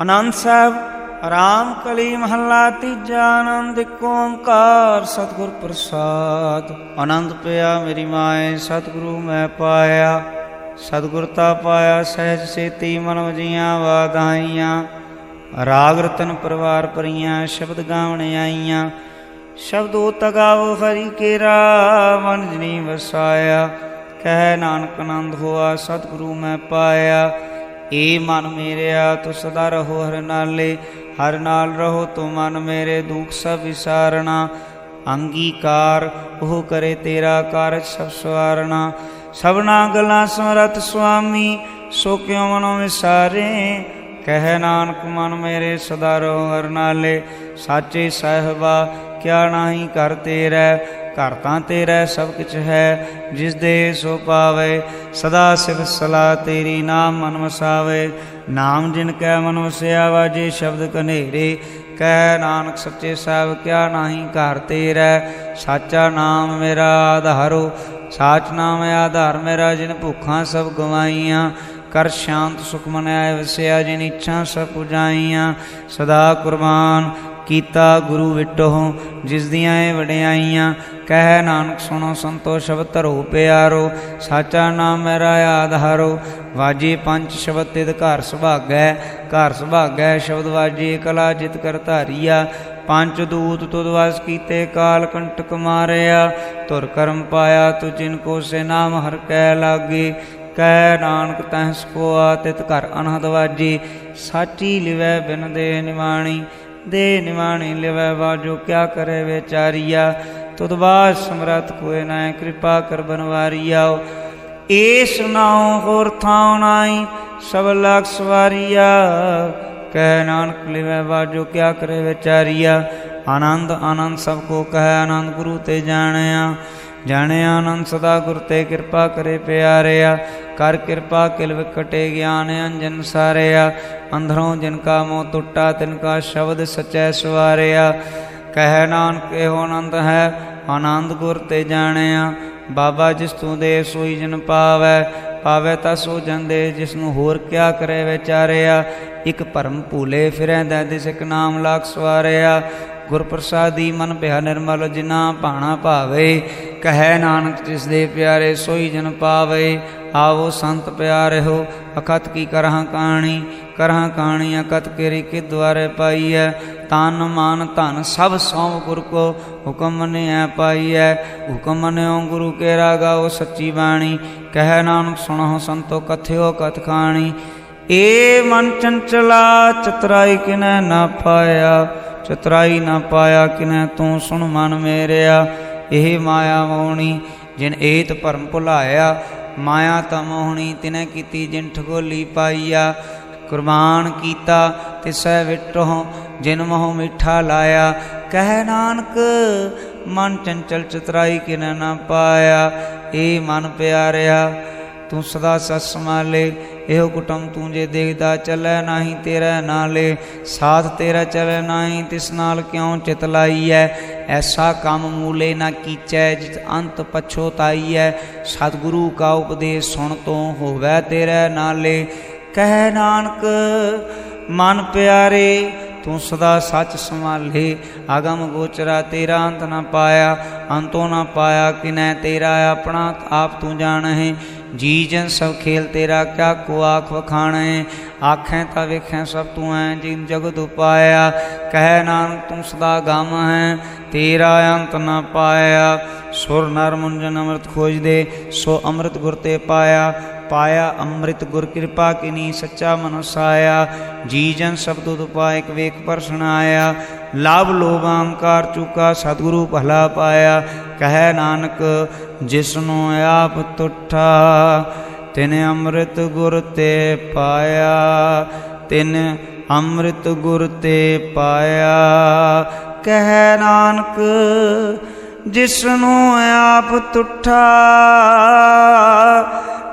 ਆਨੰਦ ਸਾਹਿਬ, ਰਾਮ ਕਲੀ ਮਹੱਲਾ ਤੀਜਾ ਆਨੰਦ ਏਕ ਓੰਕਾਰ ਸਤਿਗੁਰ ਪ੍ਰਸਾਦ। ਆਨੰਦ ਪਿਆ ਮੇਰੀ ਮਾਏ, ਸਤਿਗੁਰੂ ਮੈਂ ਪਾਇਆ। ਸਤਿਗੁਰ ਤਾ ਪਾਇਆ, ਸਹਿਜ ਸੇਤੀ ਮਨ ਵਜੀਆਂ ਵਾਧਾਈਆਂ ਰਾਗ ਰਤਨ ਪਰਵਾਰ ਪਰੀਆਂ ਸ਼ਬਦ ਗਾਵਣ ਆਈਆਂ। ਸ਼ਬਦੋ ਤਗਾਵੋ ਹਰੀ ਕੇਰਾ, ਮਨ ਜਨੀ ਵਸਾਇਆ। ਕਹਿ ਨਾਨਕ ਆਨੰਦ ਹੋਆ, ਸਤਿਗੁਰੂ ਮੈਂ ਪਾਇਆ। ਏ ਮਨ ਮੇਰਿਆ, ਤੂੰ ਸਦਾ ਰਹੋ ਹਰ ਨਾਲੇ, ਹਰ ਨਾਲ ਰਹੋ ਤੂੰ ਮਨ ਮੇਰੇ, ਦੁੱਖ ਸਭ ਵਿਸਾਰਣਾ ਅੰਗੀਕਾਰ, ਉਹ ਕਰੇ ਤੇਰਾ ਕਾਰਜ ਸਭ ਸਵਾਰਣਾ ਸਭਨਾ ਗੱਲਾਂ ਸਮਰਤ ਸੁਆਮੀ, ਸੋ ਕਿਉ ਮਨੋ ਵਿਸਾਰੇ? ਕਹਿ ਨਾਨਕ, ਮਨ ਮੇਰੇ, ਸਦਾ ਰਹੋ ਹਰ ਨਾਲੇ। ਸਾਚੇ ਸਾਹਿਬਾ, ਕਿਆ ਨਾਹੀ ਕਰ ਤੇਰਾ? ਘਰ ਤਾਂ ਤੇਰਾ ਸਭ ਕੁਛ ਹੈ, ਜਿਸ ਦੇ ਸੋ ਪਾਵੇ, ਸਦਾ ਸਿਵ ਸਲਾ ਤੇਰੀ ਨਾਮ ਮਨ ਵਸਾਵੇ ਨਾਮ ਜਿਨ ਕੈ ਮਨ ਵਸਿਆ ਵਾਜੇ ਸ਼ਬਦ ਕਨੇਰੇ ਕਹਿ ਨਾਨਕ ਸੱਚੇ ਸਾਹਿਬ ਕਿਆ ਨਾਹੀ ਘਰ ਤੇਰਾ ਸਾਚਾ ਨਾਮ ਮੇਰਾ ਆਧਾਰੋ, ਸਾਚ ਨਾਮ ਆਧਾਰ ਮੇਰਾ, ਜਿਨ ਭੁੱਖਾਂ ਸਭ ਗਵਾਈਆਂ। ਕਰ ਸ਼ਾਂਤ ਸੁਖ ਮਨ ਆਏ ਵਸਿਆ, ਜਿਨ ਇੱਛਾ ਸਭ ਪੁਜਾਈਆਂ। ਸਦਾ ਕੁਰਬਾਨ ਕੀਤਾ ਗੁਰੂ ਵਿਟੋ ਜਿਸ ਦੀਆਂ ਇਹ ਵਡਿਆਈਆਂ ਕਹਿ ਨਾਨਕ ਸੁਣੋ ਸੰਤੋ ਸ਼ਬਦ ਧਰੋ ਪਿਆਰੋ, ਸਾਚਾ ਨਾਮ ਮੇਰਾ ਆਧਾਰੋ। ਵਾਜੇ ਪੰਜ ਸ਼ਬਦ ਤਿਦ ਘਰ ਸੁਭਾਗੈ ਘਰ ਸੁਭਾਗੈ ਸ਼ਬਦ ਵਾਜੀ ਕਲਾ ਜਿਤ ਕਰ ਧਾਰੀਆ। ਪੰਜ ਦੂਤ ਤੁਧ ਵਸ ਕੀਤੇ ਕਾਲ ਕੰਟਕ ਮਾਰਿਆ। ਤੁਰ ਕਰਮ ਪਾਇਆ ਤੁ ਜਿਨ ਕੋ ਸੇ ਨਾਮ ਹਰ ਕੈ ਲਾਗੇ। ਕਹਿ ਨਾਨਕ ਤਹਿ ਕੋ ਤਿਤ ਘਰ ਅਨਹਦ ਵਾਜੀ। ਸਾਚੀ ਲਿਵੈ ਬਿਨ ਦੇ ਨਿਵਾਣੀ। ਦੇ ਨਿਵਾਣੀ ਲਿਵੈ ਵਾਜੋ, ਕਿਆ ਕਰੇ ਵਿਚਾਰੀਆ ਤੁਧ ਬਾਸ ਸਮਰਤ ਕੋਇ ਨਾ ਕਿਰਪਾ ਕਰ ਬਨਵਾਰੀਆ ਏਸ ਨਾਉ ਹੋਰ ਥਾਉ ਨਾਈ, ਸਭ ਲਖ ਸਵਾਰੀਆ। ਕਹਿ ਨਾਨਕ ਲਿਵੈ ਬਾਜੋ ਕਿਆ ਕਰੇ ਵਿਚਾਰੀਆ ਆਨੰਦ ਆਨੰਦ ਸਭ ਕੋ ਕਹੈ, ਆਨੰਦ ਗੁਰੂ ਤੇ ਜਾਣਿਆ। ਜਾਣੇ ਆਨੰਦ ਸਦਾ ਗੁਰ ਤੇ ਕਿਰਪਾ ਕਰੇ ਪਿਆਰਿਆ। ਕਰ ਕਿਰਪਾ ਕਿਲ ਵਿਕਟੇ ਗਿਆਨ ਅੰਜਨ ਸਾਰਿਆ। ਅੰਧਰੋਂ ਜਿਨ ਕਾ ਮੋਹ ਟੁੱਟਾ, ਤਿਨ ਕਾ ਸ਼ਬਦ ਸਚੈ ਸਵਾਰਿਆ। ਕਹਿ ਨਾਨਕ, ਇਹੋ ਆਨੰਦ ਹੈ, ਆਨੰਦ ਗੁਰ ਤੇ ਜਾਣਿਆ। ਬਾਬਾ ਜਿਸ ਤੂੰ ਦੇ ਸੋਈ ਜਨ ਪਾਵੈ ਪਾਵੈ ਤਾਂ ਸੋ ਜਾਂਦੇ ਜਿਸ ਨੂੰ ਹੋਰ ਕਿਆ ਕਰੇ ਵਿਚਾਰਿਆ। ਇਕ ਭਰਮ ਭੂਲੇ ਫਿਰੈਂਦਾ ਦਿਸ ਇਕ ਨਾਮ ਲਾਖ ਸਵਾਰਿਆ। ਗੁਰ ਪ੍ਰਸਾਦੀ ਮਨ ਬਿਹਾ ਨਿਰਮਲ, ਜਿਨਾ ਭਾਣਾ ਭਾਵੇ। ਕਹੈ ਨਾਨਕ, ਜਿਸ ਦੇ ਪਿਆਰੇ ਸੋਈ ਜਨ ਪਾਵੇ। ਆਵੋ ਸੰਤ ਪਿਆਰੇ ਹੋ ਅਖਤ ਕੀ ਕਰਹਾਂ ਕਹਾਣੀ ਕਰਹਾਂ ਕਾਣੀ ਕਤ ਕੇਰੀ ਕਿ ਦੁਆਰੇ ਪਾਈਐ। ਤਨ ਮਾਨ ਧਨ ਸਭ ਸੌਂਵ ਗੁਰ ਕੋ ਹੁਕਮ ਮੰਨਿਐ ਪਾਈਐ। ਹੁਕਮ ਮੰਨਿਓ ਗੁਰੂ ਕੇ ਰਾਗਾਓ ਸੱਚੀ ਬਾਣੀ। ਕਹਿ ਨਾਨਕ ਸੁਣੋ ਸੰਤੋ ਕਥਿਓ ਕਥ ਖਾਣੀ। ਏ ਮਨ ਚੰਚਲਾ, ਚਤਰਾਈ ਕਿਨੈ ਨਾ ਪਾਇਆ। ਚਤਰਾਈ ਨਾ ਪਾਇਆ ਕਿਨੈ ਤੂੰ ਸੁਣ ਮਨ ਮੇਰਿਆ। ਇਹ ਮਾਇਆ ਮੋਹਣੀ, ਜਿਨ ਏਤ ਭਰਮ ਭੁਲਾਇਆ। ਮਾਇਆ ਤਾਂ ਮੋਹਣੀ, ਤਿਨੈ ਕੀਤੀ ਜਿਨ ਠਗੋਲੀ ਪਾਈਆ। ਕੁਰਬਾਨ ਕੀਤਾ ਤਿਸੈ ਵਿਟੋ ਜਿਨ ਮੋਹ ਮਿੱਠਾ ਲਾਇਆ। ਕਹਿ ਨਾਨਕ, ਮਨ ਚੰਚਲ ਚਤਰਾਈ ਕਿਨੈ ਨਾ ਪਾਇਆ। ਏ ਮਨ ਪਿਆਰਿਆ, ਤੂੰ ਸਦਾ ਸਤ ਸਮਾਲੇ ਇਹੋ ਕੁਟਮ ਤੂੰ ਜੇ ਦੇਖਦਾ, ਚੱਲੈ ਨਾਹੀ ਤੇਰਾ ਨਾਲੇ। ਸਾਥ ਤੇਰਾ ਚੱਲੈ ਨਾਹੀ, ਤਿਸ ਨਾਲ ਕਿਉ ਚਿਤ ਲਾਈਐ? ਐਸਾ ਕੰਮ ਮੂਲੇ ਨਾ ਕੀਚੈ ਜਿਤ ਅੰਤ ਪਛੋਤਾਈਐ ਸਤਿਗੁਰੂ ਕਾ ਉਪਦੇਸ਼ ਸੁਣ ਤੋਂ ਹੋਵੈ ਤੇਰਾ ਨਾਲੇ। ਕਹਿ ਨਾਨਕ, ਮਨ ਪਿਆਰੇ, ਤੂੰ ਸਦਾ ਸੱਚ ਸੰਭਾਲੇ। ਆਗਮ ਗੋਚਰਾ ਤੇਰਾ ਅੰਤ ਨਾ ਪਾਇਆ, ਅੰਤੋਂ ਨਾ ਪਾਇਆ ਕਿਨੈ ਤੇਰਾ ਆਪਣਾ, ਆਪ ਤੂੰ ਜਾਣਹਿ ਜੀ ਜਨ ਸਭ ਖੇਲ ਤੇਰਾ ਕਿਆ ਕੋ ਆਖ ਵਖਾਣੈ। ਆਖੈ ਤਾਂ ਵੇਖੈ ਸਭ ਤੂੰ ਐ ਜਿਨ ਜਗਤ ਉਪਾਇਆ। ਕਹਿ ਨਾਨਕ, ਤੂੰ ਸਦਾ ਗਮ ਹੈ ਤੇਰਾ ਅੰਤ ਨਾ ਪਾਇਆ। ਸੁਰ ਨਰ ਮੁੰਜਨ ਅੰਮ੍ਰਿਤ ਖੋਜਦੇ, ਸੋ ਅੰਮ੍ਰਿਤ ਗੁਰ ਤੇ ਪਾਇਆ। ਪਾਇਆ, ਅੰਮ੍ਰਿਤ ਗੁਰ ਕਿਰਪਾ ਕਿਨੀ, ਸੱਚਾ ਮਨ ਸਾਇਆ ਜੀ ਜਨ ਸਬਦ ਉਪਾਇ ਇੱਕ ਵੇਖ ਪਰ ਸੁਣਾਇਆ ਲਾਭ ਲੋਭ ਅਹੰਕਾਰ ਚੁਕਾ, ਸਤਿਗੁਰੂ ਭਲਾ ਪਾਇਆ। ਕਹਿ ਨਾਨਕ, ਜਿਸਨੂੰ ਆਪ ਤੁਠਾ, ਤਿਨ ਅੰਮ੍ਰਿਤ ਗੁਰ ਤੇ ਪਾਇਆ। ਤਿਨ ਅੰਮ੍ਰਿਤ ਗੁਰ ਤੇ ਪਾਇਆ। ਕਹਿ ਨਾਨਕ, ਜਿਸਨੂੰ ਆਪ ਤੁਠਾ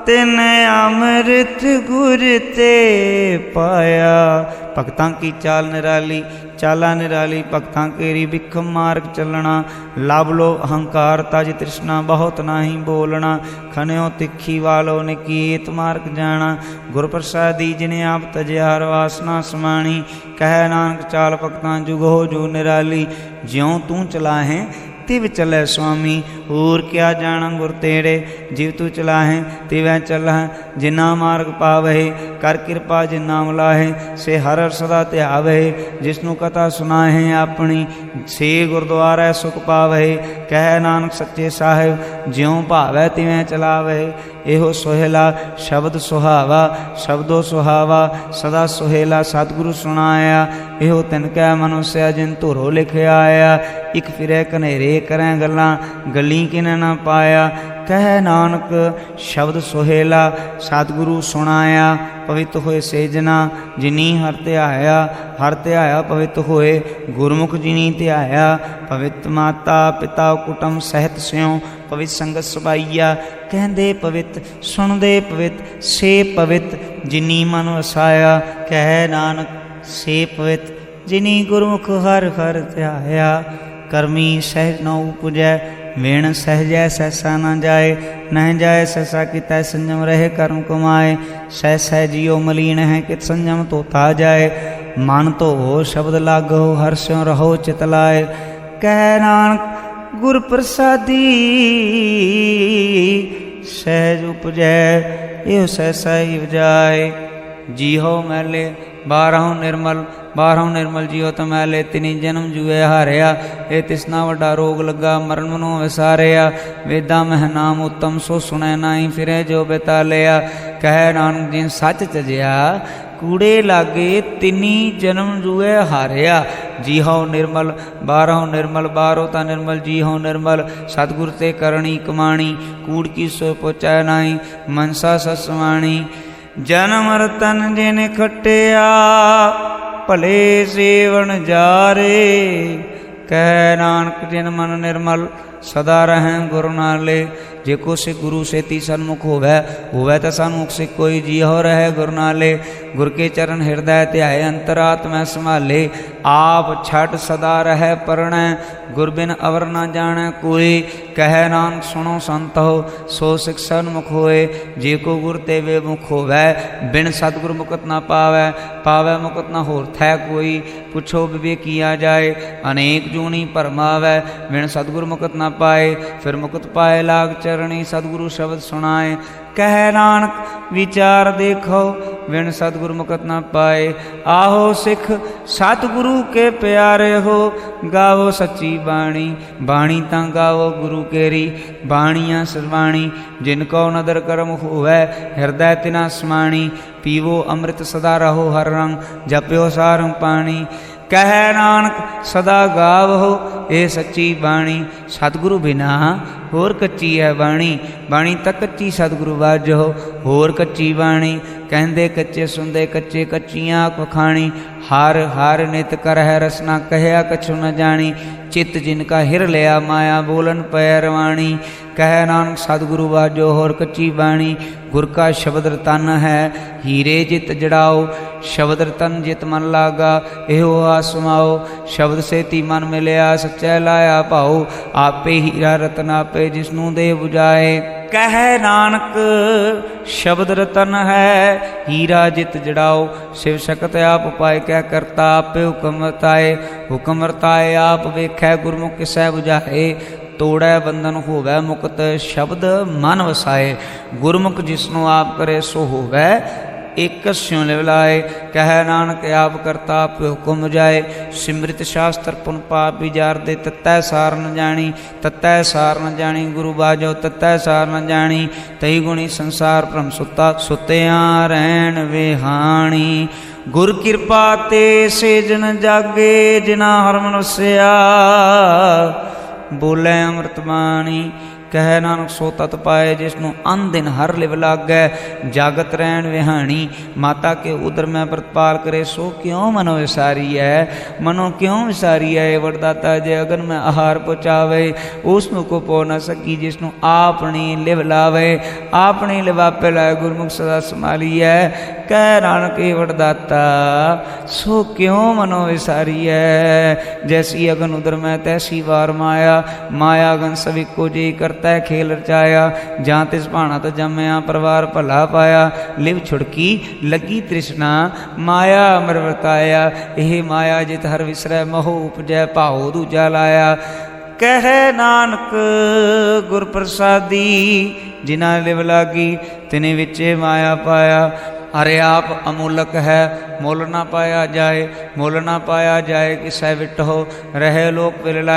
ਤਿਨ ਅੰਮ੍ਰਿਤ ਗੁਰ ਤੇ ਪਾਇਆ ਭਗਤਾਂ ਕੀ ਚਾਲ ਨਿਰਾਲੀ ਚਾਲਾ ਨਿਰਾਲੀ ਭਗਤਾਂ ਕੇਰੀ ਵਿਖਮ ਮਾਰਗ ਚੱਲਣਾ ਲਵ ਲੋ ਅਹੰਕਾਰ ਤਜ ਤ੍ਰਿਸ਼ਨਾ ਬਹੁਤ ਨਾਹੀ ਬੋਲਣਾ ਖਨਿਓ ਤਿੱਖੀ ਵਾਲੋ ਨਿਕੀਤ ਮਾਰਗ ਜਾਣਾ ਗੁਰ ਪ੍ਰਸਾਦੀ ਜਿਨੇ ਆਪ ਤਜਿਆ ਹਰ ਵਾਸਨਾ ਸਮਾਣੀ ਕਹਿ ਨਾਨਕ ਚਾਲ ਭਗਤਾਂ ਜੁਗ ਹੋ ਜੋ ਨਿਰਾਲੀ ਜਿਉ ਤੂੰ ਚਲਾਹੇ ਤਿਵ ਚਲੇ ਸੁਆਮੀ ਹੋਰ ਕਿਆ ਜਾਣਾ ਗੁਰ ਤੇਰੇ, ਜਿਵ ਤੂੰ ਚਲਾਹੇ, ਤਿਵੈ ਚਲਹਿ, ਜਿਨਾ ਮਾਰਗ ਪਾਵਹਿ, ਕਰ ਕਿਰਪਾ ਜਿਨ ਨਾਮ ਲਾਹੇ ਸੇ ਹਰ ਹਰ ਸਦਾ ਧਿਆਵਹਿ, ਜਿਸਨੂੰ ਕਥਾ ਸੁਨਾਹੇ ਆਪਣੀ, ਸੇ ਗੁਰਦੁਆਰਾ ਸੁਖ ਪਾਵਹਿ, ਕਹਿ ਨਾਨਕ ਸੱਚੇ ਸਾਹਿਬ, ਜਿਉ ਭਾਵੈ ਤਿਵੇਂ ਚਲਾਵਹਿ, ਇਹੋ ਸੋਹਿਲਾ ਸ਼ਬਦ ਸੁਹਾਵਾ, ਸ਼ਬਦੋ ਸੁਹਾਵਾ, ਸਦਾ ਸੁਹੇਲਾ ਸਤਿਗੁਰੂ ਸੁਣਾਇਆ, ਇਹੋ ਤਿਨ ਕੈ ਮਨੁਸਿਆ ਜਿਨ ਧੁਰੋ ਲਿਖਿਆ ਆਇਆ ਇਕ ਫਿਰੇ ਕਨੇਰੇ ਕਰੈ ਗੱਲਾਂ, ਗੱਲੀ ਕਿਨ ਨਾ ਪਾਇਆ। ਕਹਿ ਨਾਨਕ, ਸ਼ਬਦ ਸੁਹੇਲਾ, ਸਤਿਗੁਰੂ ਸੁਣਾਇਆ, ਪਵਿੱਤ ਹੋਏ ਸੇਜਨਾ ਜਿਨੀ ਹਰ ਧਿਆਇਆ ਹਰ ਧਿਆਇਆ ਪਵਿੱਤ ਹੋਏ, ਗੁਰਮੁਖ ਜਿਨੀ ਧਿਆਇਆ, ਪਵਿੱਤ ਮਾਤਾ, ਪਿਤਾ ਕੁਟਮ ਸਹਿਤ ਸਿਉ, ਪਵਿੱਤ ਸੰਗਤ ਸਬਾਈਆ। ਕਹਿੰਦੇ ਪਵਿੱਤ, ਸੁਣਦੇ ਪਵਿੱਤ, ਸੇ ਪਵਿੱਤ, ਜਿਨੀ ਮਨ ਵਸਾਇਆ। ਕਹਿ ਨਾਨਕ, ਸੇ ਪਵਿੱਤ, ਜਿਨੀ ਗੁਰਮੁਖ ਹਰ ਹਰ ਧਿਆਇਆ। ਕਰਮੀ ਸਹਿਜ ਨ ਉਪਜੈ ਵੇਣ ਸਹਜੈ ਸੈਸਾ ਨ ਜਾਏ, ਨਹਿ ਜਾਏ ਸੈਸਾ ਕੀਤੈ ਸੰਜਮ ਰਹੇ ਕਰਮ ਕਮਾਏ। ਸਹਿ ਸਹਿ ਜਿਉ ਮਲੀਨ ਹੈ ਕਿਤ ਸੰਜਮ ਤੋਤਾ ਜਾਏ। ਮਨ ਧੋਵੋ ਸ਼ਬਦ ਲਾਗੋ ਹਰ ਸਿਉ ਰਹੋ ਚਿਤ ਲਾਏ। ਕਹਿ ਨਾਨਕ, ਗੁਰ ਪ੍ਰਸਾਦੀ, ਸਹਿਜ ਉਪਜੈ, ਇਹ ਸੈਸਾ ਹੀ ਵਜਾਏ ਜੀਹੋ ਮੈਲੇ, ਬਾਰਹੁ ਨਿਰਮਲ ਬਾਹਰੋਂ ਨਿਰਮਲ ਜੀਉ ਤਮੈਲੇ ਤਿਨੀ ਜਨਮ ਜੂਏ ਹਾਰਿਆ, ਇਹ ਤਿਸਨਾ ਵੱਡਾ ਰੋਗ ਲੱਗਾ, ਮਰਨ ਮਨੋ ਵਿਸਾਰਿਆ। ਵੇਦਾਂ ਮਹਿ ਨਾਮ ਉਤਮ, ਸੋ ਸੁਣੈ ਨਾਹੀ ਫਿਰੇ ਜੋ ਬਿਤਾਲਿਆ। ਕਹਿ ਨਾਨਕ ਜੀ, ਸੱਚ ਤਜਿਆ ਕੂੜੇ ਲਾਗੇ ਤਿਨੀ ਜਨਮ ਜੂਏ ਹਾਰਿਆ। ਜੀ ਜੀਹੋ ਨਿਰਮਲ ਬਾਹਰੋਂ ਨਿਰਮਲ ਬਾਹਰੋਂ ਤਾਂ ਨਿਰਮਲ ਜੀ ਜੀਹੋ ਨਿਰਮਲ, ਸਤਿਗੁਰ ਤੇ ਕਰਣੀ ਕਮਾਣੀ, ਕੂੜ ਕੀ ਸੋ ਪਹੁੰਚੈ ਨਾਹੀ, ਮਨਸਾ ਸਸਵਾਣੀ। ਜਨਮ ਰਤਨ ਜਿਨ ਖਟਿਆ ਭਲੇ ਸੇਵਨ ਜਾਰੇ। ਕਹਿ ਨਾਨਕ ਜਿਨ ਮਨ ਨਿਰਮਲ, ਸਦਾ ਰਹਿ ਗੁਰੂ ਨਾਲੇ। ਜੇ ਕੋ ਸੇ ਗੁਰੂ ਸੇਤੀ ਸਨਮੁਖ ਹੋਵੇ ਹੋਵੇ ਤਾਂ ਸਨਮੁਖ ਸੇ ਕੋਈ ਜੀ ਹੋ ਰਹਿ ਗੁਰੂ ਨਾਲੇ। ਗੁਰ ਕੇ ਚਰਨ ਹਿਰਦੈ ਧਿਆਏ ਅੰਤਰਾਤਮੈ ਸੰਭਾਲੇ। ਆਪ ਛੱਡ ਸਦਾ ਰਹਿ ਪਰਣੈ, ਗੁਰ ਬਿਨ ਅਵਰ ਨਾ ਜਾਣੈ ਕੋਈ। ਕਹਿ ਨਾਨਕ ਸੁਣੋ ਸੰਤੋ ਸੋ ਸਿਖ ਸਨਮੁਖ ਹੋਏ, ਜੇ ਕੋ ਗੁਰ ਤੇ ਵੇ ਮੁਖ ਹੋਵੈ, ਬਿਨ ਸਤਿਗੁਰ ਮੁਕਤ ਨਾ ਪਾਵੈ ਪਾਵੈ ਮੁਕਤ ਨਾ ਹੋਰ ਥੈ ਕੋਈ, ਪੁੱਛੋ ਵਿਵੇਕੀਆ ਜਾਏ, ਅਨੇਕ ਜੂਨੀ ਭਰਮਾਵੈ ਬਿਨ ਸਤਿਗੁਰ ਮੁਕਤ ਨਾ ਪਾਏ, ਫਿਰ ਮੁਕਤ ਪਾਏ ਲਾਗ ਚਰਣੀ, ਸਤਿਗੁਰੂ ਸ਼ਬਦ ਸੁਣਾਏ ਕਹਿ ਨਾਨਕ, ਵਿਚਾਰ ਦੇਖੋ ਵਿਣ ਸਤਿਗੁਰ ਮੁਕਤ ਨਾ ਪਾਏ। ਆਹੋ ਸਿੱਖ, ਸਤਿਗੁਰੂ ਕੇ ਪਿਆਰੇ ਹੋ, ਗਾਵੋ ਸੱਚੀ ਬਾਣੀ। ਬਾਣੀ ਤਾਂ ਗਾਵੋ ਗੁਰੂ ਕੇਰੀ, ਬਾਣੀਆਂ ਸਰਵਾਣੀ ਜਿਨ ਕੋ ਨਦਰ ਕਰਮ ਹੋਵੈ, ਹਿਰਦੈ ਤਿਨਾ ਸਮਾਣੀ ਪੀਵੋ ਅੰਮ੍ਰਿਤ ਸਦਾ ਰਹੋ ਹਰ ਰੰਗ, ਜਪਿਓ ਸਾਰੰ ਪਾਣੀ। ਕਹਿ ਨਾਨਕ, ਸਦਾ ਗਾਵੋ, ਇਹ ਸੱਚੀ ਬਾਣੀ। ਸਤਿਗੁਰੂ ਬਿਨਾ ਹੋਰ ਕੱਚੀ ਹੈ ਬਾਣੀ ਬਾਣੀ ਤਾਂ ਕੱਚੀ ਸਤਿਗੁਰੂ ਵਾਜੋ ਹੋਰ ਕੱਚੀ ਬਾਣੀ, ਕਹਿੰਦੇ ਕੱਚੇ ਸੁਣਦੇ ਕੱਚੇ ਕੱਚੀਆਂ ਆਖ ਖਾਣੀ ਹਾਰ ਹਾਰ ਨਿਤ ਕਰਹਿ ਰਸਨਾ ਕਹਿਆ ਕਛੁ ਨ ਜਾਣੀ, ਚਿਤ ਜਿਨ ਕਾ ਹਿਰ ਲਿਆ ਮਾਇਆ ਬੋਲਨ ਪੈ ਰਵਾਣੀ। ਕਹਿ ਨਾਨਕ ਸਤਿਗੁਰੂ ਵਾਜੋ ਹੋਰ ਕੱਚੀ ਬਾਣੀ, ਗੁਰ ਕਾ ਸ਼ਬਦ ਰਤਨ ਹੈ, ਹੀਰੇ ਜਿਤ ਜੜਾਓ ਸ਼ਬਦ ਰਤਨ ਜਿਤ ਮਨ ਲਾਗਾ, ਇਹੋ ਆਸਮਾਓ ਸ਼ਬਦ ਸੇਤੀ ਮਨ ਮਿਲਿਆ, ਸੱਚੈ ਲਾਇਆ ਭਾਉ ਆਪੇ ਹੀਰਾ ਰਤਨ ਆਪੇ ਜਿਸਨੂੰ ਦੇ 부ਜਾਏ ਕਹਿ ਨਾਨਕ, ਸ਼ਬਦ ਰਤਨ ਹੈ, ਹੀਰਾ ਜਿਤ ਜੜਾਓ, ਸਿਵ ਸ਼ਕਤ ਆਪ ਪਾਏ ਕਹਿ ਕਰਤਾ ਆਪੇ ਹੁਕਮ ਵਰਤਾਏ ਹੁਕਮ ਵਰਤਾਏ ਆਪ ਵੇਖੈ ਗੁਰਮੁਖ ਕਿਸੈ 부ਜਾਏ ਤੋੜੈ ਬੰਧਨ ਹੋਵੈ ਮੁਕਤ, ਸ਼ਬਦ ਮਨ ਵਸਾਏ, ਗੁਰਮੁਖ ਜਿਸਨੂੰ ਆਪ ਕਰੇ ਸੋ ਹੋਵੈ ਇਕ ਸਿਉ ਲਿਵਲਾਏ, ਕਹਿ ਨਾਨਕ ਆਪ ਕਰਤਾ ਆਪ ਹੁਕਮ ਜਾਏ। ਸਿਮ੍ਰਿਤ ਸ਼ਾਸਤਰ ਪੁਨ ਪਾਪ ਵਿਚਾਰ ਦੇ ਤਤੈ ਸਾਰ ਨ ਜਾਣੀ, ਤਤੈ ਸਾਰ ਨ ਜਾਣੀ, ਗੁਰੂ ਬਾਜੋ, ਤਤੈ ਸਾਰ ਨ ਜਾਣੀ। ਤਈ ਗੁਣੀ ਸੰਸਾਰ ਭ੍ਰਮ ਸੁੱਤਾ, ਸੁਤਿਆਂ ਰਹਿਣ ਵਿਹਾਣੀ। ਗੁਰ ਕਿਰਪਾ ਤੇ ਸੇਜਨ ਜਾਗੇ ਜਿਨਾ ਹਰ ਮਨੁਸਿਆ ਬੋਲੇ ਅੰਮ੍ਰਿਤ ਬਾਣੀ। ਕਹਿ ਨਾਨਕ ਸੋ ਤਤ ਪਾਏ, ਜਿਸ ਨੂੰ ਅਨ ਦਿਨ ਹਰ ਲਿਵ ਲਾਗੈ, ਜਾਗਤ ਰਹਿਣ ਵਿਹਾਣੀ, ਮਾਤਾ ਕੇ ਉਦਰ ਮੈਂ ਪ੍ਰਤਪਾਲ ਕਰੇ, ਸੋ ਕਿਉ ਮਨੋ ਵਿਸਾਰੀ ਹੈ ਮਨੋ ਕਿਉ ਵਿਸਾਰੀ ਹੈ ਵਰਦਾਤਾ ਜੇ ਅਗਨ ਮੈਂ ਆਹਾਰ ਪਹੁੰਚਾਵੇ, ਉਸ ਨੂੰ ਕੋ ਪੋ ਨਾ ਸਕੀ, ਜਿਸ ਨੂੰ ਆਪਣੀ ਲਿਵ ਲਾਵੇ। ਆਪਣੀ ਲਿਵਾਪੇ ਲਾਏ ਗੁਰਮੁਖ ਸਦਾ ਸੰਭਾਲੀ ਹੈ ਕਹਿ ਨਾਨਕ ਇਹ ਵਰਦਾਤਾ ਸੋ ਕਿਉ ਮਨੋ ਵਿਸਾਰੀ ਹੈ ਜੈਸੀ ਅਗਨ ਉਦਰ ਮੈਂ ਤੈਸੀ ਵਾਰ ਮਾਇਆ ਮਾਇਆ ਅਗਨ ਸਭੀ ਕੋ ਜੀ ਕਰਤਾ, ਖੇਲ ਰਚਾਇਆ। ਜਾਂ ਤਿਸ ਭਾਣਾ ਤ ਜੰਮਿਆ, ਪਰਵਾਰ ਭਲਾ ਪਾਇਆ। ਲਿਵ ਛੁੜਕੀ, ਲੱਗੀ ਤ੍ਰਿਸ਼ਨਾ, ਮਾਇਆ ਅਮਰ ਵਰਤਾਇਆ। ਇਹ ਮਾਇਆ ਜਿਤ ਹਰ ਵਿਸਰੈ, ਮੋਹ ਉਪਜੈ, ਭਾਉ ਦੂਜਾ ਲਾਇਆ। ਕਹਿ ਨਾਨਕ ਗੁਰ ਪ੍ਰਸਾਦੀ ਜਿਨ੍ਹਾਂ ਲਿਵ ਲਾਗੀ, ਤਿਨੇ ਵਿੱਚੇ ਮਾਇਆ ਪਾਇਆ। ਅਰੇ ਆਪ ਅਮੁਲਕ ਹੈ ਮੁੱਲ ਨਾ ਪਾਇਆ ਜਾਏ, ਮੁੱਲ ਨਾ ਪਾਇਆ ਜਾਏ, ਕਿਸੈ ਵਿਟੋ ਰਹੇ ਲੋਕ ਪਿਲ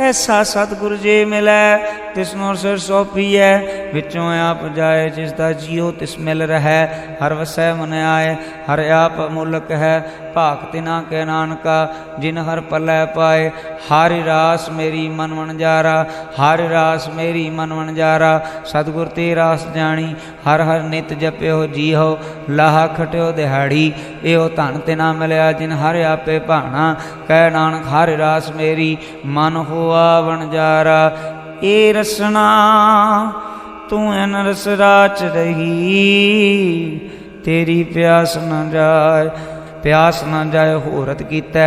ਐਸਾ ਸਤਿਗੁਰ ਜੀ ਮਿਲੈ, ਤਿਸ ਸਿਰ ਸੋਪੀਐ ਵਿੱਚੋਂ ਆਪ ਜਾਏ ਜਿਸ ਦਾ ਜੀਉ ਤਿਸ ਮਿਲ ਰਹੈ। ਹਰ ਵਸੈ ਮਨ ਆਏ, ਹਰ ਆਪ ਅਮੁਲਕ ਹੈ, ਭਾਗ ਤਿਨਾ ਕੇ ਨਾਨਕਾ, ਜਿਨ ਹਰ ਪਲੈ ਪਾਏ। ਹਰਿ ਰਾਸ ਮੇਰੀ ਮਨ ਵਣਜਾਰਾ ਜਾਰਾ ਹਰਿ ਰਾਸ ਮੇਰੀ ਮਨ ਵਣਜਾਰਾ। ਸਤਿਗੁਰ ਤੇ ਰਾਸ ਜਾਣੀ, ਹਰ ਹਰ ਨਿਤ ਜਪਿਓ ਜੀਹੋ, ਲਾਹ ਖਟਿਓ ਦਿਹਾੜੀ। ਇਹੋ ਧਨ ਤੇ ਨਾ ਮਿਲਿਆ ਜਿਨ ਹਰ ਆਪੇ ਭਾਣਾ। ਕਹਿ ਨਾਨਕ, ਹਰਿ ਰਾਸ ਮੇਰੀ, ਮਨ ਹੋਆ ਵਣਜਾਰਾ ਏ ਰਸਨਾ, ਤੂੰ ਐਨ ਰਸ ਰਾਚ ਰਹੀ। ਤੇਰੀ ਪਿਆਸ ਨਾ ਜਾਏ, ਪਿਆਸ ਨਾ ਜਾਏ, ਹੋਰਤ ਕੀਤਾ।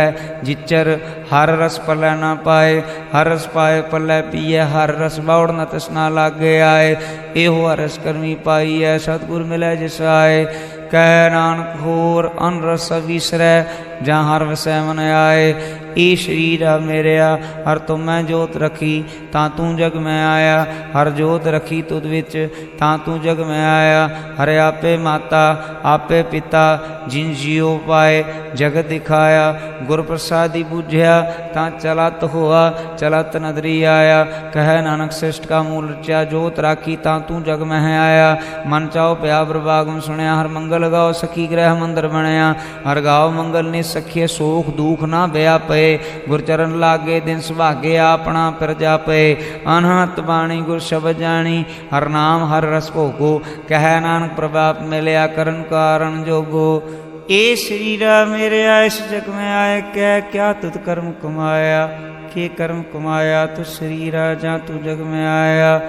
ਜਿਚਰ ਹਰ ਰਸ ਪਲੈ ਨਾ ਪਾਏ, ਹਰ ਰਸ ਪਾਏ ਪਲੈ ਪੀਏ, ਹਰ ਰਸ ਬਾਉੜ ਨ ਤਸਨਾ ਲਾਗੇ ਆਏ। ਇਹੋ ਰਸ ਕਰਮੀ ਪਾਈ ਐ ਸਤਿਗੁਰ ਮਿਲੈ ਜਿਸ ਆਏ ਕਹਿ ਨਾਨਕ ਹੋਰ ਅਨ ਰਸ ਵਿਸਰੈ ਜਾਂ ਹਰ ਵਸੈ ਮਨ ਆਏ। ਇਹ ਸ਼ਰੀਰ ਆ ਮੇਰਿਆ ਹਰ ਤੂੰ ਮੈਂ ਜੋਤ ਰਖੀ, ਤਾਂ ਤੂੰ ਜਗ ਮੈਂ ਆਇਆ, ਹਰ ਜੋਤ ਰਖੀ ਤੁਧ ਵਿੱਚ, ਤਾਂ ਤੂੰ ਜਗ ਮੈਂ ਆਇਆ, ਹਰ ਆਪੇ ਮਾਤਾ, ਆਪੇ ਪਿਤਾ, ਜਿਨ ਜੀਉ ਪਾਏ, ਜਗਤ ਦਿਖਾਇਆ ਗੁਰ ਪ੍ਰਸਾਦੀ ਬੁਝਿਆ, ਤਾਂ ਚਲਤ ਹੋਆ, ਚਲਤ ਨਦਰੀ ਆਇਆ, ਕਹਿ ਨਾਨਕ ਸ੍ਰਿਸ਼ਟ ਕਾ ਮੂਲ ਰਚਿਆ, ਜੋਤ ਰਾਖੀ, ਤਾਂ ਤੂੰ ਜਗ ਮਹਿ ਆਇਆ, ਮਨ ਚਾਉ ਪਿਆ ਪ੍ਰਭਾਗਮ ਸੁਣਿਆ, ਹਰ ਮੰਗਲ ਗਾਓ ਸਖੀ ਗ੍ਰਹਿ ਮੰਦਰ ਬਣਿਆ, ਹਰ ਗਾਓ ਮੰਗਲ ਨੇ ਸਖੀਏ ਸੋਖ ਦੁਖ ਨਾ ਬਿਆ ਪਏ ਗੁਰ ਚਰਨ ਲਾਗੇ, ਦਿਨ ਸੁਭਾਗੇ ਆਪਣਾ ਫਿਰ ਜਾਪੇ। ਅਨਹਤ ਬਾਣੀ ਗੁਰ ਸ਼ਬਦ ਜਾਣੀ, ਹਰ ਨਾਮ, ਹਰ ਰਸ ਭੋਗੋ। ਕਹਿ ਨਾਨਕ ਪ੍ਰਭਾਪ ਮਿਲਿਆ ਕਰਨ ਕਾਰਨ ਜੋਗੋ। ਏ ਸਰੀਰਾ ਮੇਰਿਆ ਇਸ ਜਗ ਮੈਂ ਆਏ, ਕਹਿ ਕਿਆ ਤੁਤ ਕਰਮ ਕਮਾਇਆ? ਕੀ ਕਰਮ ਕਮਾਇਆ? ਤੂੰ ਸਰੀਰਾ ਜਾਂ ਤੂੰ ਜਗ ਮੈਂ ਆਇਆ?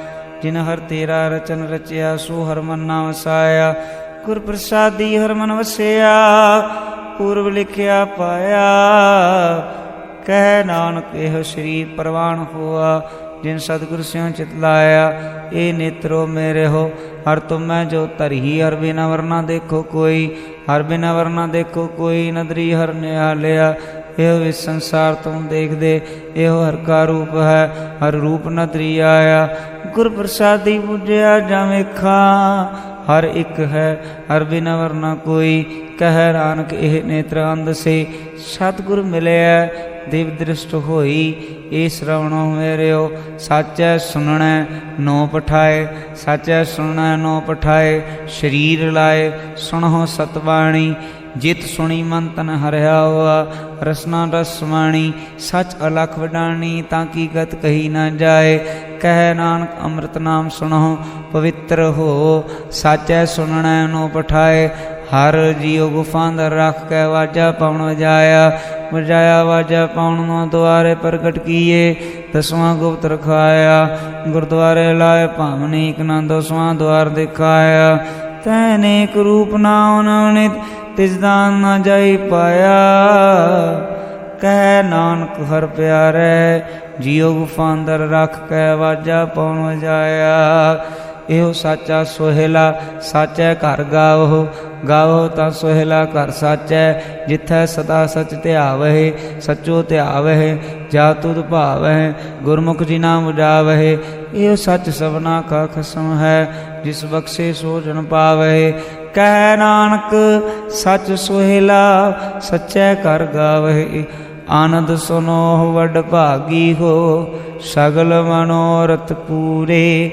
ਜਿਨ ਹਰ ਤੇਰਾ ਰਚਨ ਰਚਿਆ, ਸੋ ਹਰ ਮਨ ਨਾ ਵਸਾਇਆ। ਗੁਰ ਪ੍ਰਸਾਦੀ ਹਰ ਮਨ ਵਸਿਆ, ਪੂਰਬ ਲਿਖਿਆ ਪਾਇਆ। ਕਹਿ ਨਾਨਕ, ਇਹ ਸ੍ਰੀ ਪ੍ਰਵਾਨ ਹੋਆ, ਜਿਨ ਸਤਿਗੁਰ ਸਿਉ ਚਿਤ ਲਾਇਆ, ਇਹ ਨੇਤਰੋ ਮੇਰੇ ਹੋ। ਹਰ ਤੁਮੈ ਜੋ ਧਰੀ, ਹਰ ਬਿਨਾ ਵਰਨਾ ਦੇਖੋ ਕੋਈ, ਹਰ ਬਿਨਾ ਵਰਨਾ ਦੇਖੋ ਕੋਈ, ਨਦਰੀ ਹਰ ਨਿਹਾਲਿਆ। ਇਹੋ ਇਸ ਸੰਸਾਰ ਤੋਂ ਦੇਖਦੇ, ਇਹੋ ਹਰ ਕਾ ਰੂਪ ਹੈ, ਹਰ ਰੂਪ ਨਦਰੀ ਆਇਆ। ਗੁਰ ਪ੍ਰਸਾਦੀ ਬੁਝਿਆ ਜਾਵੇਂ ਖਾਂ ਹਰ ਇੱਕ ਹੈ, ਹਰ ਬਿਨ ਵਰਨਾ ਕੋਈ। ਕਹਿ ਨਾਨਕ, ਇਹ ਨੇਤਰ ਅੰਧ ਸੇ, ਸਤਿਗੁਰ ਮਿਲਿਆ ਦਿਵ ਦ੍ਰਿਸ਼ਟ ਹੋਈ ਏ ਸ਼ਰਵਣੋ ਮੇਰਿਓ ਸਾਚੈ ਸੁਣਨੈ, ਨੋ ਪਠਾਏ। ਸਾਚੈ ਸੁਣਨੈ, ਨੋ ਪਠਾਏ। ਸ਼ਰੀਰ ਲਾਏ ਸੁਣੋ ਸਤਵਾਣੀ ਜਿਤ ਸੁਣੀ ਮਨ ਤਨ ਹਰਿਆ ਹੋਆ, ਰਸਨਾ ਰਸਵਾਣੀ ਸਚ ਅਲਖ ਵਡਾਣੀ, ਤਾਂ ਕੀ ਗਤ ਕਹੀ ਨਾ ਜਾਏ। ਕਹਿ ਨਾਨਕ ਅੰਮ੍ਰਿਤ ਨਾਮ ਸੁਣੋ ਪਵਿੱਤਰ ਹੋ। ਸਾਚੈ ਸੁਣਨੈ, ਨੋ ਪਠਾਏ। ਹਰ ਜੀਉ ਗੁਫਾਂ ਦਰ ਰੱਖ ਕੇ ਵਾਜਾ ਪਵਨ ਵਜਾਇਆ ਵਜਾਇਆ ਵਾਜਾ ਪਾਉਣ ਨੂੰ ਦੁਆਰੇ ਪ੍ਰਗਟ ਕੀਏ, ਦਸਵਾਂ ਗੁਪਤ ਰਖਾਇਆ ਗੁਰਦੁਆਰੇ ਲਾਏ ਭਾਵਨੀ ਇਕ ਨਾ ਦਸਵਾਂ ਦੁਆਰ ਦਿਖਾਇਆ। ਤੈਨੇਕ ਰੂਪ ਨਾ ਨਿਤ ਤਿਸ ਦਾਨ ਨਾ ਜਾਈ ਪਾਇਆ। ਕਹਿ ਨਾਨਕ ਹਰ ਪਿਆਰੇ, ਜੀਉ ਗੁਫਾਂ ਦਰ ਰੱਖ ਕੇ ਵਾਜਾ ਪਵਨ ਵਜਾਇਆ ਇਹੋ ਸਾਚਾ ਸੋਹਿਲਾ ਸਾਚੈ ਘਰ ਗਾਵੋ। ਗਾਵੋ ਤਾਂ ਸੋਹਿਲਾ ਘਰ ਸਾਚੈ, ਜਿੱਥੈ ਸਦਾ ਸਚ ਧਿਆਵਹਿ, ਸਚੋ ਧਿਆਵਹਿ, ਜਾ ਤੁਧ ਭਾਵਹਿ, ਗੁਰਮੁਖ ਜੀ ਨਾਮ ਉਜਾਵਹਿ। ਇਹੋ ਸੱਚ ਸਭਨਾ ਕਾ ਖਸਮ ਹੈ, ਜਿਸ ਬਖਸ਼ੇ ਸੋ ਜਨ ਪਾਵਹਿ। ਕਹਿ ਨਾਨਕ, ਸਚ ਸੋਹਿਲਾ, ਸਚੈ ਘਰ ਗਾਵਹਿ। ਆਨੰਦ ਸੁਨੋ ਵਡ ਭਾਗੀ ਹੋ, ਸਗਲ ਮਨੋਰਥ ਪੂਰੇ।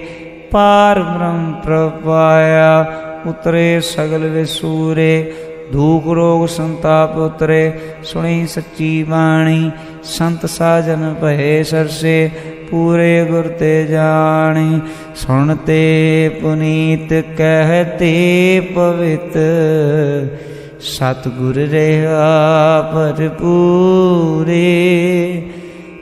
ਪਾਰ ਬ੍ਰਹਮ ਪ੍ਰਪਾਇਆ ਉਤਰੇ ਸਗਲ ਵਿਸੂਰੇ, ਧੂਕ ਰੋਗ ਸੰਤਾਪ ਉਤਰੇ, ਸੁਣੀ ਸੱਚੀ ਬਾਣੀ, ਸੰਤ ਸਾਜਨ ਭਏ ਸਰਸੇ, ਪੂਰੇ ਗੁਰ ਤੇ ਜਾਣੀ ਸੁਣਤੇ ਪੁਨੀਤ ਕਹਤੇ ਪਵਿੱਤ। ਸਤਿਗੁਰ ਰਹਾ ਭਰਪੂਰੇ